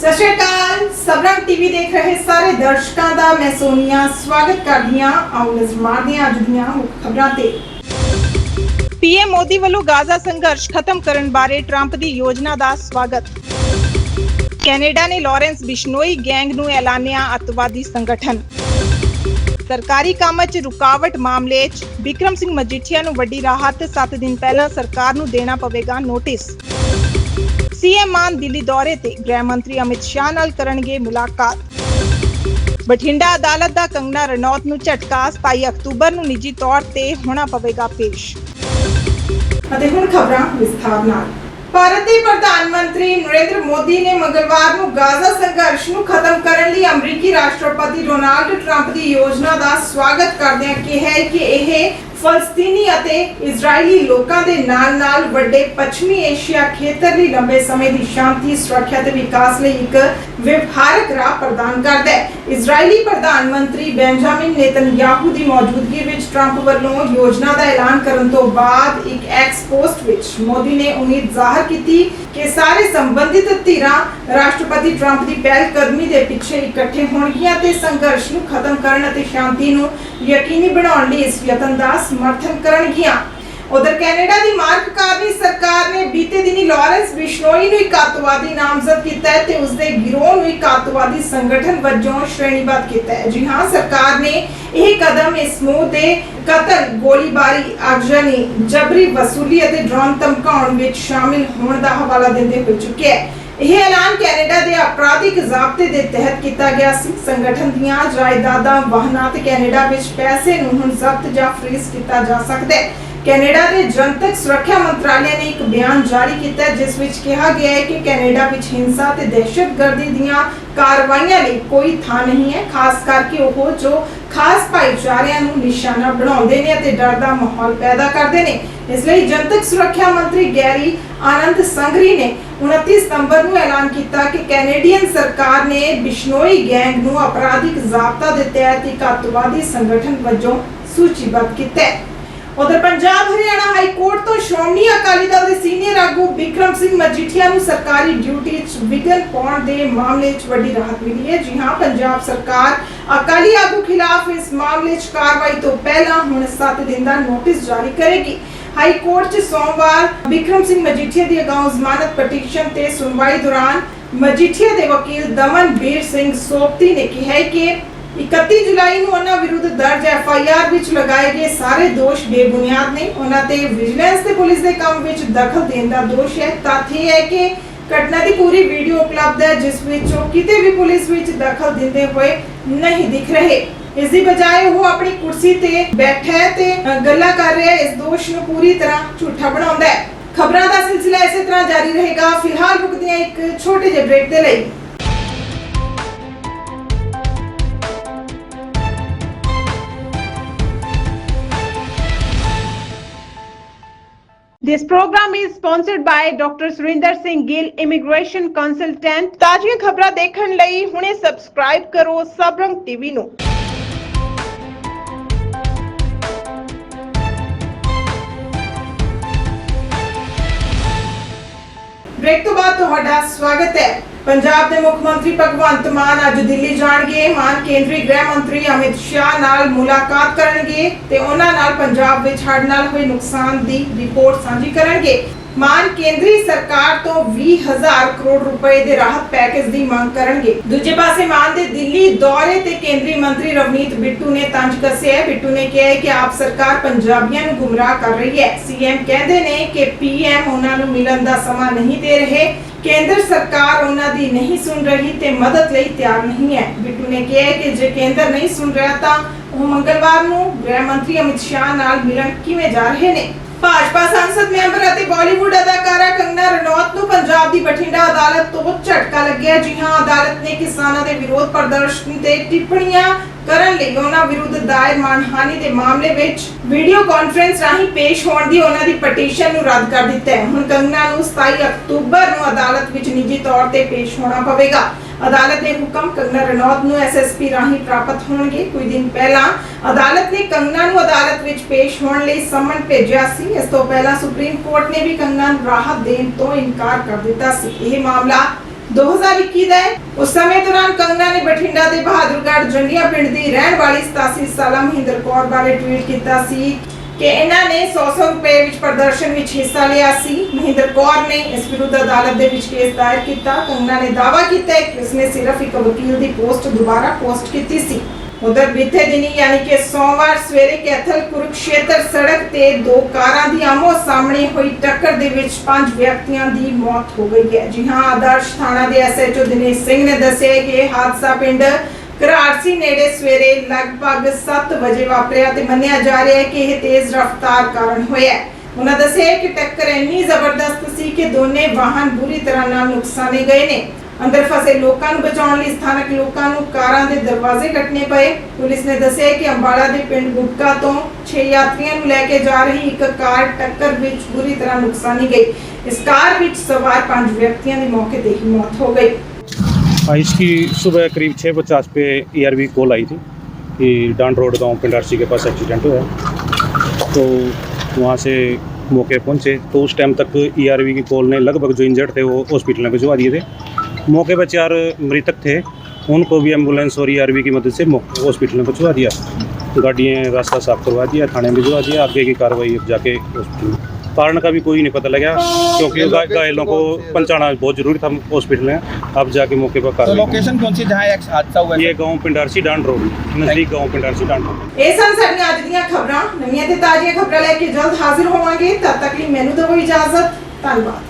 ਸਤਿ ਸ਼੍ਰੀ ਅਕਾਲ। ਸਬਰੰਗ ਟੀਵੀ ਦੇਖ ਰਹੇ ਸਾਰੇ ਦਰਸ਼ਕਾਂ ਦਾ, ਮੈਂ ਸੋਨੀਆ, ਸਵਾਗਤ ਕਰਦੀ ਹਾਂ ਆਓ ਨਜ਼ਰ ਮਾਰਦੇ ਹਾਂ ਅੱਜ ਦੀਆਂ ਮੁੱਖ ਖਬਰਾਂ ਤੇ। ਪੀਐਮ ਮੋਦੀ ਵੱਲੋਂ ਗਾਜ਼ਾ ਸੰਘਰਸ਼ ਖਤਮ ਕਰਨ ਬਾਰੇ ਟਰੰਪ ਦੀ ਯੋਜਨਾ ਦਾ ਸਵਾਗਤ। ਕੈਨੇਡਾ ਨੇ ਲਾਰੈਂਸ ਬਿਸ਼ਨੋਈ ਗੈਂਗ ਨੂੰ ਐਲਾਨਿਆ ਅੱਤਵਾਦੀ ਸੰਗਠਨ। ਸਰਕਾਰੀ ਕੰਮਾਂ 'ਚ ਰੁਕਾਵਟ ਮਾਮਲੇ 'ਚ ਵਿਕਰਮ ਸਿੰਘ ਮਜੀਠੀਆ ਨੂੰ ਵੱਡੀ ਰਾਹਤ 7 ਦਿਨ ਪਹਿਲਾਂ ਸਰਕਾਰ ਨੂੰ ਦੇਣਾ ਪਵੇਗਾ ਨੋਟਿਸ। ਸੀਐਮ ਮਾਨ ਦਿੱਲੀ ਦੌਰੇ ਤੇ ਗ੍ਰਹਿ ਮੰਤਰੀ ਅਮਿਤ ਸ਼ਾਹ ਨਾਲ ਕਰਨਗੇ ਮੁਲਾਕਾਤ। ਬਠਿੰਡਾ ਅਦਾਲਤ ਦਾ ਕੰਗਨਾ ਰਣੌਤ ਨੂੰ ਝਟਕਾ 27 ਅਕਤੂਬਰ ਨੂੰ ਨਿੱਜੀ ਤੌਰ ਤੇ ਹੋਣਾ ਪਵੇਗਾ ਪੇਸ਼। ਅਤੇ ਹੁਣ ਖਬਰਾਂ ਵਿਸਥਾਰ ਨਾਲ। ਭਾਰਤ ਦੇ ਪ੍ਰਧਾਨ ਮੰਤਰੀ ਨਰਿੰਦਰ ਮੋਦੀ ਨੇ ਮੰਗਲਵਾਰ ਨੂੰ ਗਾਜ਼ਾ ਸੰਘਰਸ਼ ਨੂੰ ਖਤਮ ਕਰਨ ਲਈ ਅਮਰੀਕੀ ਰਾਸ਼ਟਰਪਤੀ ਡੋਨਾਲਡ ਟਰੰਪ ਦੀ ਯੋਜਨਾ ਦਾ ਸਵਾਗਤ ਕਰਦਿਆਂ ਕਿਹਾ ਕਿ ਇਹ ਫਲਸਤੀਨੀ ਅਤੇ ਇਜ਼ਰਾਈਲੀ ਲੋਕਾਂ ਦੇ ਨਾਲ-ਨਾਲ ਵੱਡੇ ਪੱਛਮੀ ਏਸ਼ੀਆ ਖੇਤਰ ਲਈ ਲੰਬੇ ਸਮੇਂ ਦੀ ਸ਼ਾਂਤੀ, ਸੁਰੱਖਿਆ ਤੇ ਵਿਕਾਸ ਲਈ ਇੱਕ ਵਿਵਹਾਰਕ ਰਾਹ ਪ੍ਰਦਾਨ ਕਰਦਾ ਹੈ। ਇਜ਼ਰਾਈਲੀ ਪ੍ਰਧਾਨ ਮੰਤਰੀ ਬੈਂਜਾਮਿਨ ਨੇਤਨਯਾਹੂ ਦੀ ਮੌਜੂਦਗੀ ਵਿੱਚ ਟਰੰਪ ਵੱਲੋਂ ਯੋਜਨਾ ਦਾ ਐਲਾਨ ਕਰਨ ਤੋਂ ਬਾਅਦ ਇੱਕ ਐਕਸ ਪੋਸਟ ਵਿੱਚ ਮੋਦੀ ਨੇ ਉਮੀਦ ਜ਼ਾਹਰ ਕੀਤੀ ਕਿ ਸਾਰੇ ਸੰਬੰਧਿਤ ਧਿਰਾਂ ਰਾਸ਼ਟਰਪਤੀ ਟਰੰਪ ਦੀ ਪਹਿਲ ਕਦਮੀ ਦੇ ਪਿੱਛੇ ਇਕੱਠੇ ਹੋਣਗੀਆਂ ਤੇ ਸੰਘਰਸ਼ ਨੂੰ ਖਤਮ ਕਰਨ ਅਤੇ ਸ਼ਾਂਤੀ ਨੂੰ ਯਕੀਨੀ ਬਣਾਉਣ ਲਈ ਇਸ ਯਤਨ ਦਾ ਸਮਰਥਨ ਕਰਨਗੀਆਂ ਉਧਰ ਕੈਨੇਡਾ ਦੀ ਮਾਰਕ ਕਾਰਨੀ ਸਰਕਾਰ ਨੇ ਬੀਤੇ ਦਿਨੀ ਲਾਰੈਂਸ ਬਿਸ਼ਨੋਈ ਨੂੰ ਇੱਕ ਅੱਤਵਾਦੀ ਨਾਮਜ਼ਦ ਕੀਤਾ ਹੈ ਤੇ ਉਸ ਦੇ ਗਿਰੋਹ ਨੂੰ ਇੱਕ ਅੱਤਵਾਦੀ ਸੰਗਠਨ ਵਜੋਂ ਸ਼੍ਰੇਣੀਬੱਧ ਕੀਤਾ ਹੈ। ਜੀ ਹਾਂ, ਸਰਕਾਰ ਨੇ ਇਹ ਕਦਮ ਇਸ ਸਮੂਹ ਦੇ ਕਤਲ, ਗੋਲੀਬਾਰੀ, ਆਗਜ਼ਨੀ, ਜਬਰੀ ਵਸੂਲੀ ਅਤੇ ਡਰੋਨ ਧਮਕਾਉਣ ਵਿੱਚ ਸ਼ਾਮਿਲ ਹੋਣ ਦਾ ਹਵਾਲਾ ਦਿੰਦੇ ਹੋਏ ਚੁੱਕਿਆ ਹੈ। ਇਹ ਐਲਾਨ ਕੈਨੇਡਾ ਦੇ ਅਪਰਾਧਿਕ ਜ਼ਾਬਤੇ ਦੇ ਤਹਿਤ ਕੀਤਾ ਗਿਆ ਸੀ। ਸੰਗਠਨ ਦੀਆਂ ਜਾਇਦਾਦਾਂ ਵਾਹਨਾਂ ਤੇ ਕੈਨੇਡਾ ਵਿੱਚ ਪੈਸੇ ਨੂੰ ਹੁਣ ਜ਼ਬਤ ਜਾਂ ਫ੍ਰੀਜ਼ ਕੀਤਾ ਜਾ ਸਕਦਾ ਹੈ। ਕੈਨੇਡਾ ਦੇ ਜਨਤਕ ਸੁਰੱਖਿਆ ਮੰਤਰਾਲੇ ਨੇ ਇੱਕ ਬਿਆਨ ਜਾਰੀ ਕੀਤਾ ਜਿਸ ਵਿੱਚ ਕਿਹਾ ਗਿਆ ਹੈ ਕਿ ਕੈਨੇਡਾ ਵਿੱਚ ਹਿੰਸਾ ਤੇ ਦਹਿਸ਼ਤਗਰਦੀ ਦੀਆਂ ਕਾਰਵਾਈਆਂ ਲਈ ਕੋਈ ਥਾਂ ਨਹੀਂ ਹੈ, ਖਾਸ ਕਰਕੇ ਉਹ ਜੋ ਖਾਸ ਭਾਈਚਾਰਿਆਂ ਨੂੰ ਨਿਸ਼ਾਨਾ ਬਣਾਉਂਦੇ ਨੇ ਅਤੇ ਡਰ ਦਾ ਮਾਹੌਲ ਪੈਦਾ ਕਰਦੇ ਨੇ। ਇਸ ਲਈ ਜਨਤਕ ਸੁਰੱਖਿਆ ਮੰਤਰੀ ਗੈਰੀ ਆਨੰਦ ਸੰਗਰੀ ਨੇ 29 ਸਤੰਬਰ ਨੂੰ ਐਲਾਨ ਕੀਤਾ ਕਿ ਕੈਨੇਡੀਅਨ ਸਰਕਾਰ ਨੇ ਬਿਸ਼ਨੋਈ ਗੈਂਗ ਨੂੰ ਅਪਰਾਧਿਕ ਜ਼ਾਬਤਾ ਦੇ ਤਹਿਤ ਇੱਕ ਅੱਤਵਾਦੀ ਸੰਗਠਨ ਵਜੋਂ ਸੂਚੀਬੱਧ ਕੀਤਾ ਹੈ। ਉਧਰ ਪੰਜਾਬ, ਹਰਿਆਣਾ ਹਾਈ ਕੋਰਟ ਤੋਂ ਸ਼੍ਰੋਮਣੀ ਅਕਾਲੀ ਦਲ ਦੇ ਸੀਨੀਅਰ ਆਗੂ ਵਿਕਰਮ ਸਿੰਘ ਮਜੀਠੀਆ ਨੂੰ ਸਰਕਾਰੀ ਡਿਊਟੀ 'ਚ ਵਿਗਨ ਪਾਉਣ ਦੇ ਮਾਮਲੇ 'ਚ ਵੱਡੀ ਰਾਹਤ ਮਿਲੀ ਹੈ। ਜੀ ਹਾਂ, ਪੰਜਾਬ ਸਰਕਾਰ ਅਕਾਲੀ ਆਗੂ ਖਿਲਾਫ ਇਸ ਮਾਮਲੇ 'ਚ ਕਾਰਵਾਈ ਤੋਂ ਪਹਿਲਾਂ ਹੁਣ 7 ਦਿਨ ਦਾ ਨੋਟਿਸ ਜਾਰੀ ਕਰੇਗੀ। ਹਾਈ ਕੋਰਟ 'ਚ ਸੋਮਵਾਰ ਵਿਕਰਮ ਸਿੰਘ ਮਜੀਠੀਆ ਦੀ ਅਗਾਊਂ ਜ਼ਮਾਨਤ ਪਟੀਸ਼ਨ ਤੇ ਸੁਣਵਾਈ ਦੌਰਾਨ ਮਜੀਠੀਆ ਦੇ ਵਕੀਲ ਦਮਨਬੀਰ ਸਿੰਘ ਸੋਪਤੀ ਨੇ ਕਿਹਾ ਕਿ 31 ਜੁਲਾਈ ਨੂੰ ਉਹਨਾਂ ਵਿਰੁੱਧ ਦਰਜ ਐਫ ਆਈ ਆਰ ਵਿੱਚ ਲਗਾਏ ਗਏ ਸਾਰੇ ਦੋਸ਼ ਬੇਬੁਨਿਆਦ ਨੇ। ਉਹਨਾਂ ਤੇ ਵਿਜੀਲੈਂਸ ਤੇ ਪੁਲਿਸ ਦੇ ਕੰਮ ਵਿੱਚ ਦਖਲ ਦੇਣ ਦਾ ਦੋਸ਼ ਹੈ। ਤੱਥ ਇਹ ਹੈ ਕਿ ਘਟਨਾ ਦੀ ਪੂਰੀ ਵੀਡੀਓ ਉਪਲਬਧ ਹੈ, ਜਿਸ ਵਿੱਚ ਉਹ ਕਿਤੇ ਵੀ ਪੁਲਿਸ ਵਿੱਚ ਦਖਲ ਦਿੰਦੇ ਹੋਏ ਨਹੀਂ ਦਿਖ ਰਹੇ। ਇਸ ਦੀ ਬਜਾਏ ਉਹ ਆਪਣੀ ਕੁਰਸੀ ਤੇ ਬੈਠਾ ਹੈ ਤੇ ਗੱਲਾਂ ਕਰ ਰਿਹਾ ਹੈ ਇਸ ਦੋਸ਼ ਨੂੰ ਪੂਰੀ ਤਰ੍ਹਾਂ ਝੂਠਾ ਬਣਾਉਂਦਾ ਹੈ ਖਬਰਾਂ ਦਾ ਸਿਲਸਿਲਾ ਇਸੇ ਤਰ੍ਹਾਂ ਜਾਰੀ ਰਹੇਗਾ ਫਿਲਹਾਲ ਰੁਕਦੇ ਹਾਂ ਇੱਕ ਛੋਟੇ ਜਿਹੇ ਬ੍ਰੇਕ ਦੇ ਲਈ This program is sponsored by Dr. Surinder Singh Gill, Immigration Consultant. ਤਾਜ਼ੀਆਂ ਖਬਰਾਂ ਦੇਖਣ ਲਈ ਹੁਣੇ ਸਬਸਕ੍ਰਾਈਬ ਕਰੋ ਸਬਰੰਗ ਟੀਵੀ ਨੂੰ। ਬ੍ਰੇਕ ਤੋਂ ਬਾਅਦ ਤੁਹਾਡਾ ਸਵਾਗਤ ਹੈ। ਪੰਜਾਬ ਦੇ ਮੁੱਖ ਮੰਤਰੀ ਭਗਵੰਤ ਮਾਨ ਅੱਜ ਦਿੱਲੀ ਜਾਣਗੇ। ਮਾਨ ਕੇਂਦਰੀ ਗ੍ਰਹਿ ਮੰਤਰੀ ਅਮਿਤ ਸ਼ਾਹ ਨਾਲ ਮੁਲਾਕਾਤ ਕਰਨਗੇ ਤੇ ਉਹਨਾਂ ਨਾਲ ਪੰਜਾਬ ਵਿੱਚ ਹੜ੍ਹ ਨਾਲ ਹੋਏ ਨੁਕਸਾਨ ਦੀ ਰਿਪੋਰਟ ਸਾਂਝੀ ਕਰਨਗੇ। ਮਾਨ ਕੇਂਦਰੀ ਸਰਕਾਰ ਤੋਂ 20000 ਕਰੋੜ ਰੁਪਏ ਦੇ ਰਾਹਤ ਪੈਕੇਜ ਦੀ ਮੰਗ ਕਰਨਗੇ। ਦੂਜੇ ਪਾਸੇ ਮਾਨ ਦੇ ਦਿੱਲੀ ਦੌਰੇ ਤੇ ਕੇਂਦਰੀ ਮੰਤਰੀ ਰਵਨੀਤ ਬਿੱਟੂ ਨੇ ਤੰਜ ਕੱਸਿਆ ਬਿੱਟੂ ਨੇ ਕਿਹਾ ਕਿ ਆਪ ਸਰਕਾਰ ਪੰਜਾਬੀਆਂ ਨੂੰ ਗੁੰਮਰਾਹ ਕਰ ਰਹੀ ਹੈ। ਸੀਐਮ ਕਹਿੰਦੇ ਨੇ ਕਿ ਪੀਐਮ ਉਹਨਾਂ ਨੂੰ ਮਿਲਣ ਦਾ ਸਮਾਂ ਨਹੀਂ ਦੇ ਰਹੇ। ਕੇਂਦਰ ਸਰਕਾਰ ਉਹਨਾਂ ਦੀ ਨਹੀਂ ਸੁਣ ਰਹੀ ਤੇ ਮਦਦ ਲਈ ਤਿਆਰ ਨਹੀਂ ਹੈ। ਬਿੱਟੂ ਨੇ ਕਿਹਾ ਕਿ ਜੇ ਕੇਂਦਰ ਨਹੀਂ ਸੁਣ ਰਿਹਾ ਤਾਂ ਉਹ ਮੰਗਲਵਾਰ ਨੂੰ ਗ੍ਰਹਿ ਮੰਤਰੀ ਅਮਿਤ ਸ਼ਾਹ ਨਾਲ ਮਿਲਣ ਕਿਵੇਂ ਜਾ ਰਹੇ ਨੇ? ਭਾਜਪਾ ਸੰਸਦ ਮੈਂਬਰ ਅਤੇ ਬਾਲੀਵੁੱਡ ਅਦਾਕਾਰਾ ਕੰਗਨਾ ਰਣੌਤ ਨੂੰ ਪੰਜਾਬ ਦੀ ਬਠਿੰਡਾ ਅਦਾਲਤ ਤੋਂ ਝਟਕਾ ਲੱਗਿਆ। ਜੀ ਹਾਂ ਅਦਾਲਤ ਨੇ ਕਿਸਾਨਾਂ ਦੇ ਵਿਰੋਧ ਪ੍ਰਦਰਸ਼ਨ ਤੇ ਟਿੱਪਣੀਆਂ ਕਰਨ ਲਈ ਉਹਨਾਂ ਵਿਰੁੱਧ ਦਾਇਰ ਮਾਨਹਾਨੀ ਦੇ ਮਾਮਲੇ ਵਿੱਚ ਵੀਡੀਓ ਕਾਨਫਰੰਸ ਰਾਹੀਂ ਪੇਸ਼ ਹੋਣ ਦੀ ਉਹਨਾਂ ਦੀ ਪਟੀਸ਼ਨ ਨੂੰ ਰੱਦ ਕਰ ਦਿੱਤਾ ਹੈ। ਹੁਣ ਕੰਗਨਾ ਨੂੰ 27 ਅਕਤੂਬਰ ਨੂੰ ਅਦਾਲਤ ਵਿੱਚ ਨਿੱਜੀ ਤੌਰ ਤੇ ਪੇਸ਼ ਹੋਣਾ ਪਵੇਗਾ। ਅਦਾਲਤ ਦੇ ਹੁਕਮ ਕੰਗਨਾ ਰਣੌਤ ਨੂੰ ਐਸਐਸਪੀ ਰਾਹੀਂ ਪ੍ਰਾਪਤ ਹੋਣਗੇ। ਕੁਝ ਦਿਨ ਪਹਿਲਾਂ ਅਦਾਲਤ ਨੇ ਕੰਗਨਾ ਨੂੰ ਅਦਾਲਤ ਵਿੱਚ ਪੇਸ਼ ਹੋਣ ਲਈ ਸੰਮਨ ਭੇਜਿਆ ਸੀ। ਇਸ ਤੋਂ ਪਹਿਲਾਂ ਸੁਪਰੀਮ ਕੋਰਟ ਨੇ ਵੀ ਕੰਗਨਾ ਨੂੰ ਰਾਹਤ ਦੇਣ ਤੋਂ ਇਨਕਾਰ ਕਰ ਦਿੱਤਾ ਸੀ। ਇਹ ਮਾਮਲਾ 2021 ਦਾ ਹੈ। ਉਸ ਸਮੇਂ ਦੌਰਾਨ ਕੰਗਨਾ ਨੇ ਬਠਿੰਡਾ ਦੇ ਬਹਾਦਰਗੜ੍ਹ ਜੰਡੀਆਂ ਪਿੰਡ ਦੀ ਰਹਿਣ ਵਾਲੀ 87 ਸਾਲਾ ਮਹਿੰਦਰ ਕੌਰ ਬਾਰੇ ਟਵੀਟ ਕੀਤਾ ਸੀ। ਕਿ ਇਹਨਾਂ ਨੇ 100-100 ਰੁਪਏ ਵਿੱਚ ਪ੍ਰਦਰਸ਼ਨ ਵਿੱਚ ਹਿੱਸਾ ਲਿਆ ਸੀ। ਮਹਿੰਦਰ ਕੌਰ ਨੇ ਇਸ ਵਿਰੁੱਧ ਅਦਾਲਤ ਦੇ ਵਿੱਚ ਕੇਸ ਦਾਇਰ ਕੀਤਾ ਕੰਗਨਾ ਨੇ ਦਾਅਵਾ ਕੀਤਾ ਕਿ ਉਸਨੇ ਸਿਰਫ ਇੱਕ ਵਕੀਲ ਦੀ ਪੋਸਟ ਦੁਬਾਰਾ ਪੋਸਟ ਕੀਤੀ ਸੀ। ਉਧਰ ਬੀਤੇ ਦਿਨੀ ਯਾਨੀ ਕਿ ਸੋਮਵਾਰ ਸਵੇਰੇ ਕੈਥਲ ਕੁਰੂਕਸ਼ੇਤਰ ਸੜਕ ਤੇ ਦੋ ਕਾਰਾਂ ਦੀ ਆਮੋ ਸਾਹਮਣੇ ਹੋਈ ਟੱਕਰ ਦੇ ਵਿੱਚ ਪੰਜ ਵਿਅਕਤੀਆਂ ਦੀ ਮੌਤ ਹੋ ਗਈ ਹੈ। ਜੀ ਹਾਂ, ਆਦਰਸ਼ ਥਾਣਾ ਦੇ ਐਸਐਚਓ ਦਿਨੇਸ਼ ਸਿੰਘ ਨੇ ਦੱਸਿਆ ਕਿ ਹਾਦਸਾ ਪਿੰਡ ਘਰਾੜਸੀ ਨੇੜੇ ਸਵੇਰੇ ਲਗਭਗ 7 ਵਜੇ ਵਾਪਰਿਆ ਤੇ ਮੰਨਿਆ ਜਾ ਰਿਹਾ ਹੈ ਕਿ ਇਹ ਤੇਜ਼ ਰਫ਼ਤਾਰ ਕਾਰਨ ਹੋਇਆ ਹੈ। ਉਹਨਾਂ ਦੱਸਿਆ ਕਿ ਟੱਕਰ ਇੰਨੀ ਜ਼ਬਰਦਸਤ ਸੀ ਕਿ ਦੋਨੇ ਵਾਹਨ ਬੁਰੀ ਤਰ੍ਹਾਂ ਨਾਲ ਨੁਕਸਾਨੇ ਗਏ ਨੇ। ਅੰਦਰ ਫਸੇ ਲੋਕਾਂ ਨੂੰ ਬਚਾਉਣ ਲਈ ਸਥਾਨਕ ਲੋਕਾਂ ਨੂੰ ਕਾਰਾਂ ਦੇ ਦਰਵਾਜ਼ੇ ਕੱਟਣੇ ਪਏ। ਪੁਲਿਸ ਨੇ ਦੱਸਿਆ ਕਿ ਅੰਬਾਲਾ ਦੇ ਪਿੰਡ ਗੁਟਕਾ ਤੋਂ 6 ਯਾਤਰੀਆਂ ਨੂੰ ਲੈ ਕੇ ਜਾ ਰਹੀ ਇੱਕ ਕਾਰ ਟੱਕਰ ਵਿੱਚ ਬੁਰੀ ਤਰ੍ਹਾਂ ਨੁਕਸਾਨੀ ਗਈ। ਇਸ ਕਾਰ ਵਿੱਚ ਸਵਾਰ ਪੰਜ ਵਿਅਕਤੀਆਂ ਦੀ ਮੌਕੇ ਤੇ ਹੀ ਮੌਤ ਹੋ ਗਈ। इसकी सुबह करीब छः पचास पे ई कॉल आई थी कि डांड रोड गाँव पिंडारसी के पास एक्सीडेंट हुआ तो वहाँ से मौके पहुँचे। तो उस टाइम तक ई की कॉल ने लगभग जो इंजर्ड थे वो हॉस्पिटल में भिजवा दिए थे। मौके पर चार मृतक थे। उनको भी एंबुलेंस और ईआरवी की मदद से हॉस्पिटल में भिजवा दिया। गाड़ियाँ रास्ता साफ़ करवा दिया, थाने में भिजवा दिया। आगे की कार्रवाई अब जाके हॉस्पिटल में कारण का भी कोई नहीं पता लगा क्योंकि गा- घायलों को पहुंचाना बहुत जरूरी था हॉस्पिटल में अब जाके मौके पर तो कार्रवाई लोकेशन कौन सी जहाँ एक हादसा हुआ है ये गांव पिंडारसी डांड रोड नजदीक गांव पिंडारसी डांड रोड ਇਹ ਸਨ ਸਾਡੀਆਂ ਅੱਜ ਦੀਆਂ ਖਬਰਾਂ ਨਵੀਆਂ ਤੇ ਤਾਜ਼ੀਆਂ ਖਬਰਾਂ ਲੈ ਕੇ ਜਲਦ ਹਾਜ਼ਰ ਹੋਵਾਂਗੇ ਤਦ ਤੱਕ ਲਈ ਮੈਨੂੰ ਦਿਓ ਇਜਾਜ਼ਤ ਧੰਨਵਾਦ